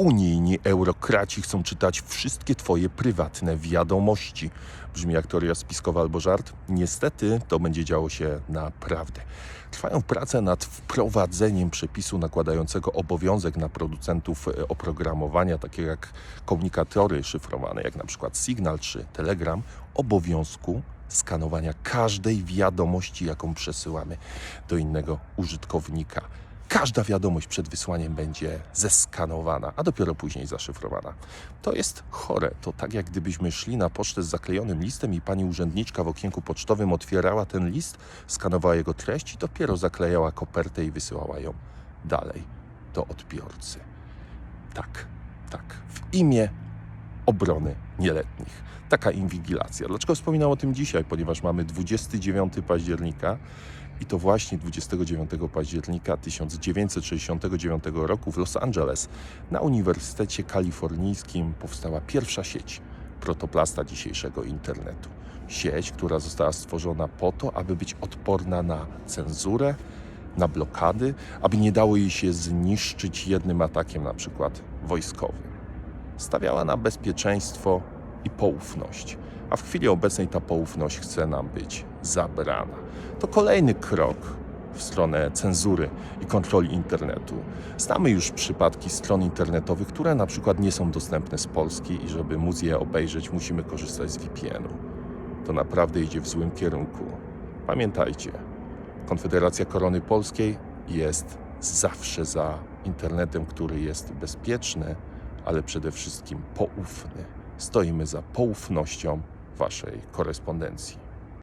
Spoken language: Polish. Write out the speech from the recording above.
Unijni eurokraci chcą czytać wszystkie Twoje prywatne wiadomości. Brzmi jak teoria spiskowa albo żart? Niestety to będzie działo się naprawdę. Trwają prace nad wprowadzeniem przepisu nakładającego obowiązek na producentów e, oprogramowania, takie jak komunikatory szyfrowane, jak na przykład Signal czy Telegram, obowiązku skanowania każdej wiadomości, jaką przesyłamy do innego użytkownika. Każda wiadomość przed wysłaniem będzie zeskanowana, a dopiero później zaszyfrowana. To jest chore. To tak jak gdybyśmy szli na pocztę z zaklejonym listem i pani urzędniczka w okienku pocztowym otwierała ten list, skanowała jego treść i dopiero zaklejała kopertę i wysyłała ją dalej do odbiorcy. Tak, tak. W imię obrony nieletnich. Taka inwigilacja. Dlaczego wspominam o tym dzisiaj? Ponieważ mamy 29 października i to właśnie 29 października 1969 roku w Los Angeles na Uniwersytecie Kalifornijskim powstała pierwsza sieć protoplasta dzisiejszego internetu. Sieć, która została stworzona po to, aby być odporna na cenzurę, na blokady, aby nie dało jej się zniszczyć jednym atakiem, na przykład wojskowym stawiała na bezpieczeństwo i poufność, a w chwili obecnej ta poufność chce nam być zabrana. To kolejny krok w stronę cenzury i kontroli internetu. Znamy już przypadki stron internetowych, które na przykład nie są dostępne z Polski i żeby móc je obejrzeć, musimy korzystać z VPN-u. To naprawdę idzie w złym kierunku. Pamiętajcie, Konfederacja Korony Polskiej jest zawsze za internetem, który jest bezpieczny, ale przede wszystkim poufny. Stoimy za poufnością Waszej korespondencji.